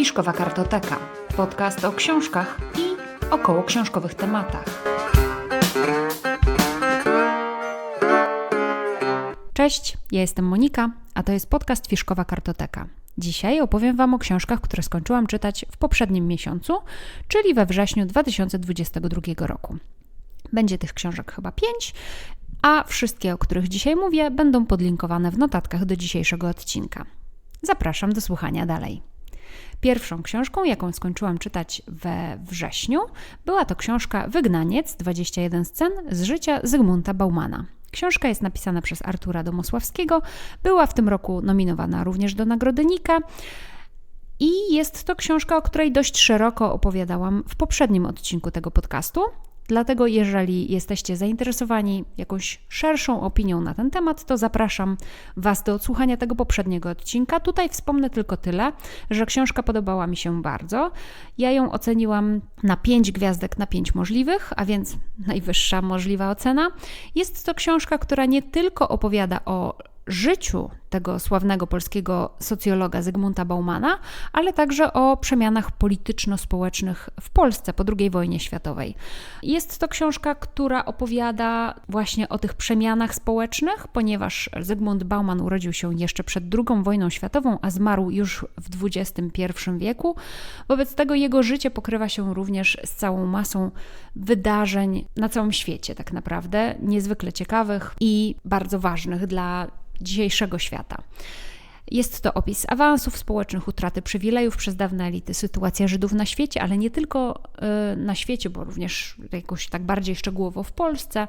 Fiszkowa Kartoteka. Podcast o książkach i około książkowych tematach. Cześć, ja jestem Monika, a to jest podcast Fiszkowa Kartoteka. Dzisiaj opowiem Wam o książkach, które skończyłam czytać w poprzednim miesiącu, czyli we wrześniu 2022 roku. Będzie tych książek chyba pięć, a wszystkie, o których dzisiaj mówię, będą podlinkowane w notatkach do dzisiejszego odcinka. Zapraszam do słuchania dalej. Pierwszą książką, jaką skończyłam czytać we wrześniu, była to książka Wygnaniec 21 scen z życia Zygmunta Baumana. Książka jest napisana przez Artura Domosławskiego, była w tym roku nominowana również do Nagrody Nika. I jest to książka, o której dość szeroko opowiadałam w poprzednim odcinku tego podcastu. Dlatego, jeżeli jesteście zainteresowani jakąś szerszą opinią na ten temat, to zapraszam Was do odsłuchania tego poprzedniego odcinka. Tutaj wspomnę tylko tyle, że książka podobała mi się bardzo. Ja ją oceniłam na 5 gwiazdek na 5 możliwych, a więc najwyższa możliwa ocena. Jest to książka, która nie tylko opowiada o życiu tego sławnego polskiego socjologa Zygmunta Baumana, ale także o przemianach polityczno-społecznych w Polsce po II wojnie światowej. Jest to książka, która opowiada właśnie o tych przemianach społecznych, ponieważ Zygmunt Bauman urodził się jeszcze przed II wojną światową, a zmarł już w XXI wieku. Wobec tego jego życie pokrywa się również z całą masą wydarzeń na całym świecie, tak naprawdę, niezwykle ciekawych i bardzo ważnych dla dzisiejszego świata. Jest to opis awansów społecznych, utraty przywilejów przez dawne elity, sytuacja Żydów na świecie, ale nie tylko y, na świecie, bo również jakoś tak bardziej szczegółowo w Polsce.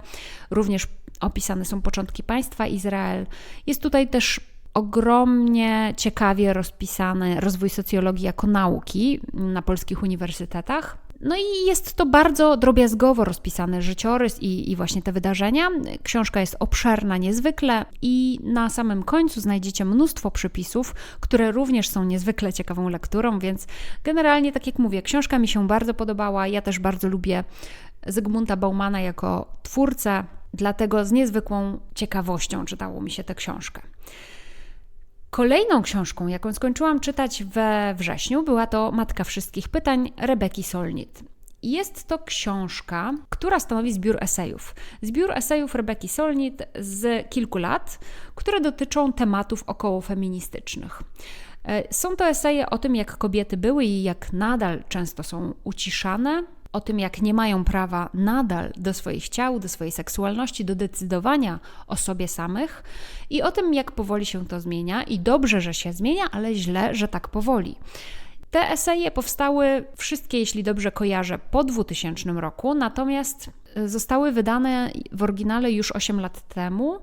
Również opisane są początki państwa Izrael. Jest tutaj też ogromnie ciekawie rozpisany rozwój socjologii jako nauki na polskich uniwersytetach. No i jest to bardzo drobiazgowo rozpisany życiorys i, i, właśnie te wydarzenia. Książka jest obszerna niezwykle i na samym końcu znajdziecie mnóstwo przypisów, które również są niezwykle ciekawą lekturą, więc generalnie, tak jak mówię, książka mi się bardzo podobała. Ja też bardzo lubię Zygmunta Baumana jako twórcę, dlatego z niezwykłą ciekawością czytało mi się tę książkę. Kolejną książką, jaką skończyłam czytać we wrześniu, była to Matka Wszystkich Pytań Rebeki Solnit. Jest to książka, która stanowi zbiór esejów. Zbiór esejów Rebeki Solnit z kilku lat, które dotyczą tematów około feministycznych. E, są to eseje o tym, jak kobiety były i jak nadal często są uciszane, o tym, jak nie mają prawa nadal do swoich ciał, do swojej seksualności, do decydowania o sobie samych i o tym, jak powoli się to zmienia i dobrze, że się zmienia, ale źle, że tak powoli. Te eseje powstały wszystkie, jeśli dobrze kojarzę, po 2000 roku, natomiast y, zostały wydane w oryginale już 8 lat temu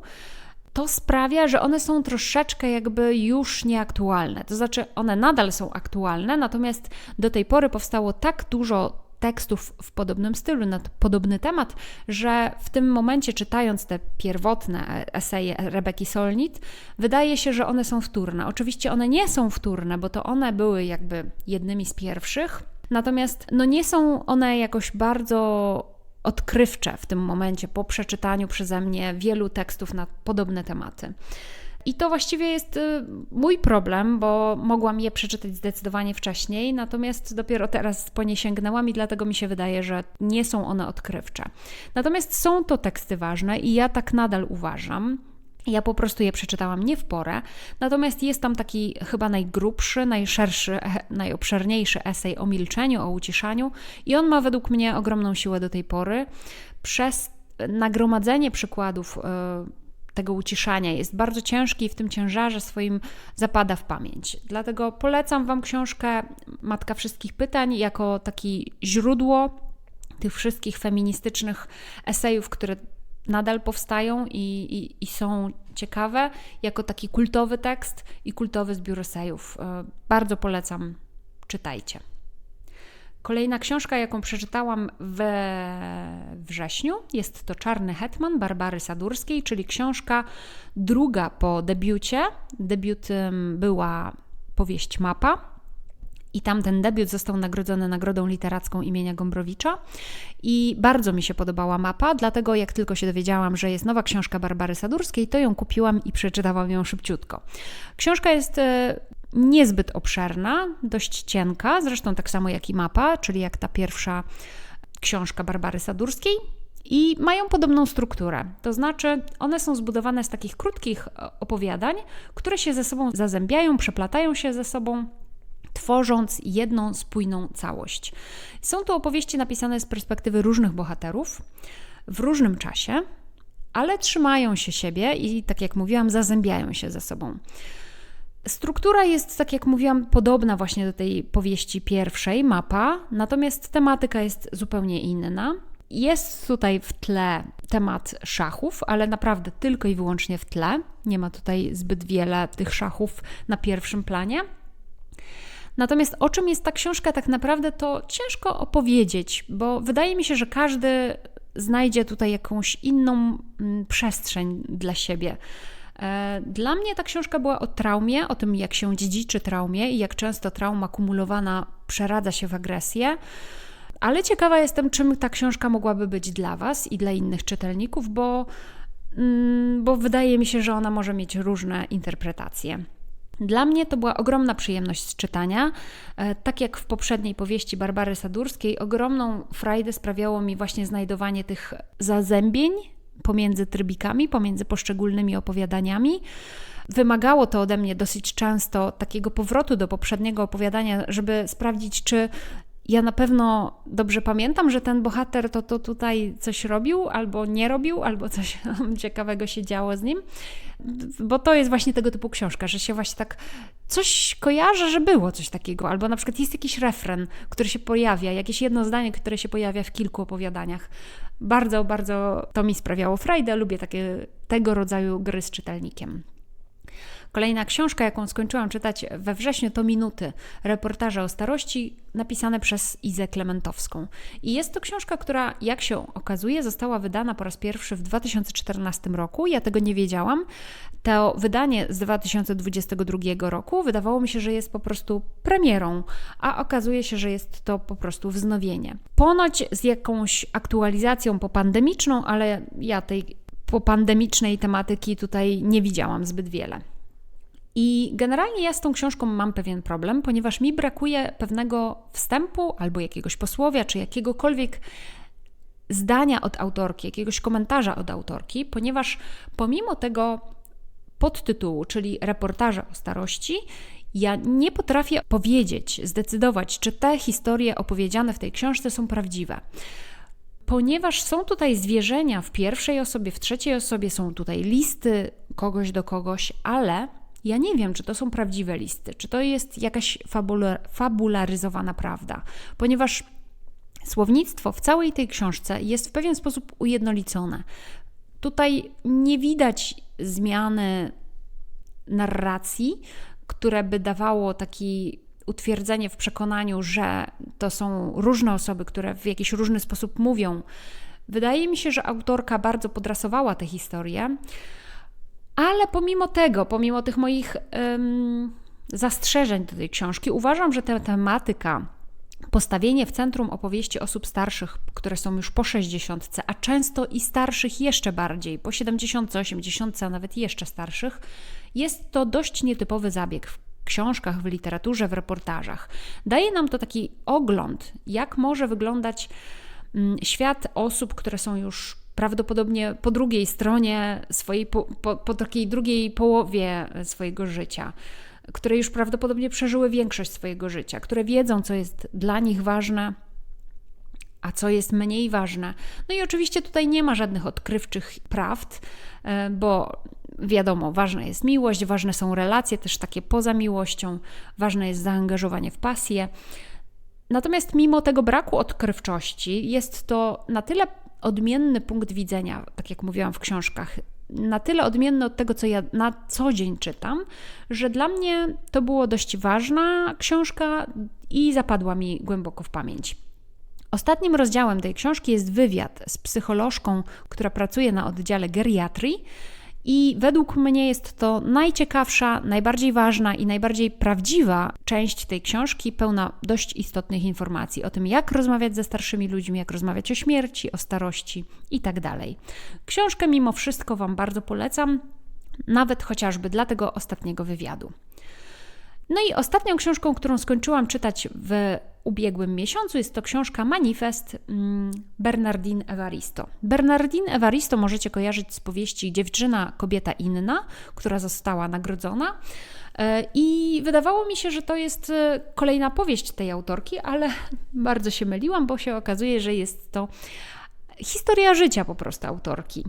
to sprawia, że one są troszeczkę jakby już nieaktualne. To znaczy, one nadal są aktualne, natomiast do tej pory powstało tak dużo tekstów w podobnym stylu, na podobny temat, że w tym momencie czytając te pierwotne eseje Rebeki Solnit, wydaje się, że one są wtórne. Oczywiście one nie są wtórne, bo to one były jakby jednymi z pierwszych, natomiast no nie są one jakoś bardzo odkrywcze w tym momencie po przeczytaniu przeze mnie wielu tekstów na podobne tematy. I to właściwie jest y, mój problem, bo mogłam je przeczytać zdecydowanie wcześniej, natomiast dopiero teraz po nie sięgnęłam i dlatego mi się wydaje, że nie są one odkrywcze. Natomiast są to teksty ważne i ja tak nadal uważam. Ja po prostu je przeczytałam nie w porę, natomiast jest tam taki chyba najgrubszy, najszerszy, e, najobszerniejszy esej o milczeniu, o uciszaniu, i on ma według mnie ogromną siłę do tej pory. Przez nagromadzenie przykładów y, tego uciszania jest bardzo ciężki i w tym ciężarze swoim zapada w pamięć. Dlatego polecam Wam książkę Matka Wszystkich Pytań jako taki źródło tych wszystkich feministycznych esejów, które nadal powstają i, i, i, są ciekawe, jako taki kultowy tekst i kultowy zbiór esejów. E, bardzo polecam, czytajcie. Kolejna książka, jaką przeczytałam we wrześniu, jest to Czarny Hetman Barbary Sadurskiej, czyli książka druga po debiucie. Debiutem była powieść Mapa. I tam ten debiut został nagrodzony Nagrodą Literacką imienia Gombrowicza. I bardzo mi się podobała mapa, dlatego jak tylko się dowiedziałam, że jest nowa książka Barbary Sadurskiej, to ją kupiłam i przeczytałam ją szybciutko. Książka jest e, niezbyt obszerna, dość cienka, zresztą tak samo jak i mapa, czyli jak ta pierwsza książka Barbary Sadurskiej. I mają podobną strukturę, to znaczy one są zbudowane z takich krótkich opowiadań, które się ze sobą zazębiają, przeplatają się ze sobą, tworząc jedną spójną całość. Są to opowieści napisane z perspektywy różnych bohaterów w różnym czasie, ale trzymają się siebie i, tak jak mówiłam, zazębiają się ze sobą. Struktura jest, tak jak mówiłam, podobna właśnie do tej powieści pierwszej, mapa, natomiast tematyka jest zupełnie inna. Jest tutaj w tle temat szachów, ale naprawdę tylko i wyłącznie w tle. Nie ma tutaj zbyt wiele tych szachów na pierwszym planie. Natomiast o czym jest ta książka, tak naprawdę to ciężko opowiedzieć, bo wydaje mi się, że każdy znajdzie tutaj jakąś inną mm, przestrzeń dla siebie. E, dla mnie ta książka była o traumie, o tym, jak się dziedziczy traumie i jak często trauma kumulowana przeradza się w agresję. Ale ciekawa jestem, czym ta książka mogłaby być dla Was i dla innych czytelników, bo, mm, bo wydaje mi się, że ona może mieć różne interpretacje. Dla mnie to była ogromna przyjemność z czytania. E, tak jak w poprzedniej powieści Barbary Sadurskiej, ogromną frajdę sprawiało mi właśnie znajdowanie tych zazębień pomiędzy trybikami, pomiędzy poszczególnymi opowiadaniami. Wymagało to ode mnie dosyć często takiego powrotu do poprzedniego opowiadania, żeby sprawdzić, czy ja na pewno dobrze pamiętam, że ten bohater to, to tutaj coś robił, albo nie robił, albo coś ciekawego się działo z nim. Bo to jest właśnie tego typu książka, że się właśnie tak coś kojarzy, że było coś takiego, albo na przykład jest jakiś refren, który się pojawia, jakieś jedno zdanie, które się pojawia w kilku opowiadaniach. Bardzo, bardzo to mi sprawiało frajdę. Lubię takie tego rodzaju gry z czytelnikiem. Kolejna książka, jaką skończyłam czytać we wrześniu, to Minuty, reportaże o starości, napisane przez Izę Klementowską. I jest to książka, która, jak się okazuje, została wydana po raz pierwszy w 2014 roku. Ja tego nie wiedziałam. To wydanie z 2022 roku wydawało mi się, że jest po prostu premierą, a okazuje się, że jest to po prostu wznowienie. Ponoć z jakąś aktualizacją popandemiczną, ale ja tej popandemicznej tematyki tutaj nie widziałam zbyt wiele. I generalnie ja z tą książką mam pewien problem, ponieważ mi brakuje pewnego wstępu albo jakiegoś posłowia, czy jakiegokolwiek zdania od autorki, jakiegoś komentarza od autorki, ponieważ pomimo tego podtytułu, czyli reportaża o starości, ja nie potrafię powiedzieć, zdecydować, czy te historie opowiedziane w tej książce są prawdziwe. Ponieważ są tutaj zwierzenia w pierwszej osobie, w trzeciej osobie, są tutaj listy kogoś do kogoś, ale ja nie wiem, czy to są prawdziwe listy, czy to jest jakaś fabular, fabularyzowana prawda, ponieważ słownictwo w całej tej książce jest w pewien sposób ujednolicone. Tutaj nie widać zmiany narracji, które by dawało taki utwierdzenie w przekonaniu, że to są różne osoby, które w jakiś różny sposób mówią. Wydaje mi się, że autorka bardzo podrasowała tę historię. Ale pomimo tego, pomimo tych moich um, zastrzeżeń do tej książki, uważam, że ta tematyka, postawienie w centrum opowieści osób starszych, które są już po 60, a często i starszych jeszcze bardziej, po 70, 80, a nawet jeszcze starszych, jest to dość nietypowy zabieg w książkach, w literaturze, w reportażach. Daje nam to taki ogląd, jak może wyglądać mm, świat osób, które są już prawdopodobnie po drugiej stronie swojej, po, po, po takiej drugiej połowie swojego życia, które już prawdopodobnie przeżyły większość swojego życia, które wiedzą, co jest dla nich ważne, a co jest mniej ważne. No i oczywiście tutaj nie ma żadnych odkrywczych prawd, e, bo wiadomo, ważna jest miłość, ważne są relacje też takie poza miłością, ważne jest zaangażowanie w pasję. Natomiast mimo tego braku odkrywczości, jest to na tyle odmienny punkt widzenia, tak jak mówiłam w książkach, na tyle odmienny od tego, co ja na co dzień czytam, że dla mnie to było dość ważna książka i zapadła mi głęboko w pamięć. Ostatnim rozdziałem tej książki jest wywiad z psycholożką, która pracuje na oddziale geriatrii i według mnie jest to najciekawsza, najbardziej ważna i najbardziej prawdziwa część tej książki, pełna dość istotnych informacji o tym, jak rozmawiać ze starszymi ludźmi, jak rozmawiać o śmierci, o starości itd. Tak Książkę mimo wszystko Wam bardzo polecam, nawet chociażby dla tego ostatniego wywiadu. No i ostatnią książką, którą skończyłam czytać w ubiegłym miesiącu jest to książka Manifest mm, Bernardine Evaristo. Bernardine Evaristo możecie kojarzyć z powieści Dziewczyna, kobieta inna, która została nagrodzona. E, I wydawało mi się, że to jest e, kolejna powieść tej autorki, ale bardzo się myliłam, bo się okazuje, że jest to historia życia po prostu autorki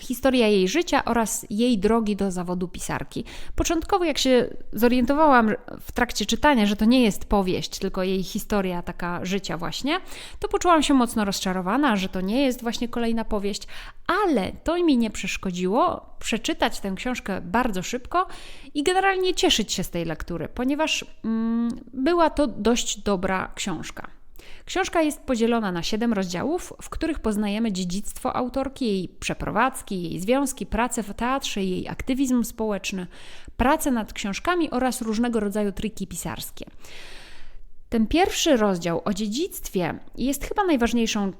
historia jej życia oraz jej drogi do zawodu pisarki. Początkowo, jak się zorientowałam w trakcie czytania, że to nie jest powieść, tylko jej historia taka życia, właśnie, to poczułam się mocno rozczarowana, że to nie jest właśnie kolejna powieść, ale to mi nie przeszkodziło przeczytać tę książkę bardzo szybko i generalnie cieszyć się z tej lektury, ponieważ mm, była to dość dobra książka. Książka jest podzielona na siedem rozdziałów, w których poznajemy dziedzictwo autorki, jej przeprowadzki, jej związki, pracę w teatrze, jej aktywizm społeczny, pracę nad książkami oraz różnego rodzaju triki pisarskie. Ten pierwszy rozdział o dziedzictwie jest chyba najważniejszą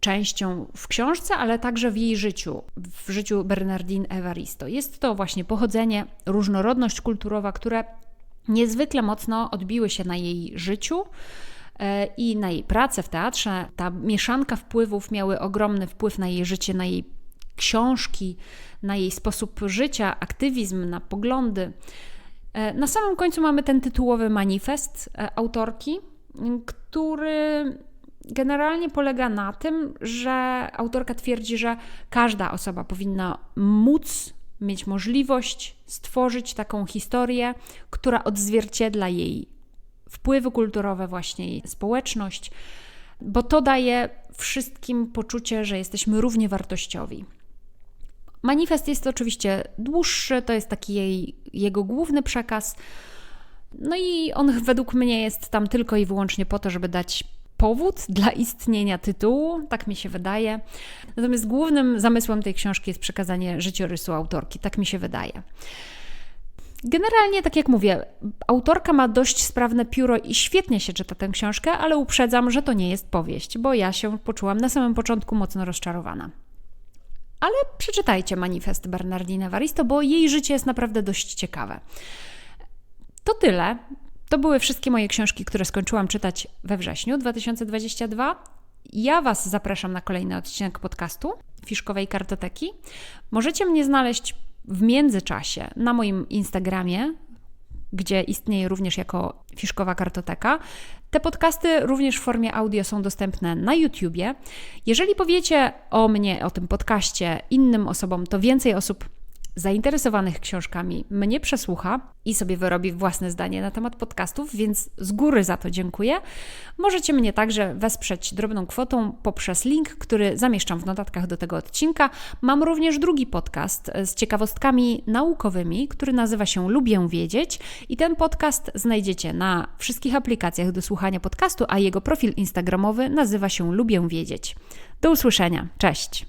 częścią w książce, ale także w jej życiu, w życiu Bernardine Evaristo. Jest to właśnie pochodzenie, różnorodność kulturowa, które niezwykle mocno odbiły się na jej życiu i na jej pracę w teatrze. Ta mieszanka wpływów miały ogromny wpływ na jej życie, na jej książki, na jej sposób życia, aktywizm, na poglądy. E, na samym końcu mamy ten tytułowy manifest e, autorki, który generalnie polega na tym, że autorka twierdzi, że każda osoba powinna móc mieć możliwość stworzyć taką historię, która odzwierciedla jej wpływy kulturowe, właśnie i społeczność, bo to daje wszystkim poczucie, że jesteśmy równie wartościowi. Manifest jest oczywiście dłuższy, to jest taki jej, jego główny przekaz. No i on według mnie jest tam tylko i wyłącznie po to, żeby dać powód dla istnienia tytułu, tak mi się wydaje. Natomiast głównym zamysłem tej książki jest przekazanie życiorysu autorki, tak mi się wydaje. Generalnie, tak jak mówię, autorka ma dość sprawne pióro i świetnie się czyta tę książkę, ale uprzedzam, że to nie jest powieść, bo ja się poczułam na samym początku mocno rozczarowana. Ale przeczytajcie manifest Bernardine Varisto, bo jej życie jest naprawdę dość ciekawe. To tyle. To były wszystkie moje książki, które skończyłam czytać we wrześniu 2022. Ja Was zapraszam na kolejny odcinek podcastu Fiszkowej Kartoteki. Możecie mnie znaleźć w międzyczasie na moim Instagramie, gdzie istnieje również jako Fiszkowa Kartoteka. Te podcasty również w formie audio są dostępne na YouTubie. Jeżeli powiecie o mnie, o tym podcaście innym osobom, to więcej osób zainteresowanych książkami mnie przesłucha i sobie wyrobi własne zdanie na temat podcastów, więc z góry za to dziękuję. Możecie mnie także wesprzeć drobną kwotą poprzez link, który zamieszczam w notatkach do tego odcinka. Mam również drugi podcast z ciekawostkami naukowymi, który nazywa się Lubię Wiedzieć i ten podcast znajdziecie na wszystkich aplikacjach do słuchania podcastu, a jego profil instagramowy nazywa się Lubię Wiedzieć. Do usłyszenia. Cześć!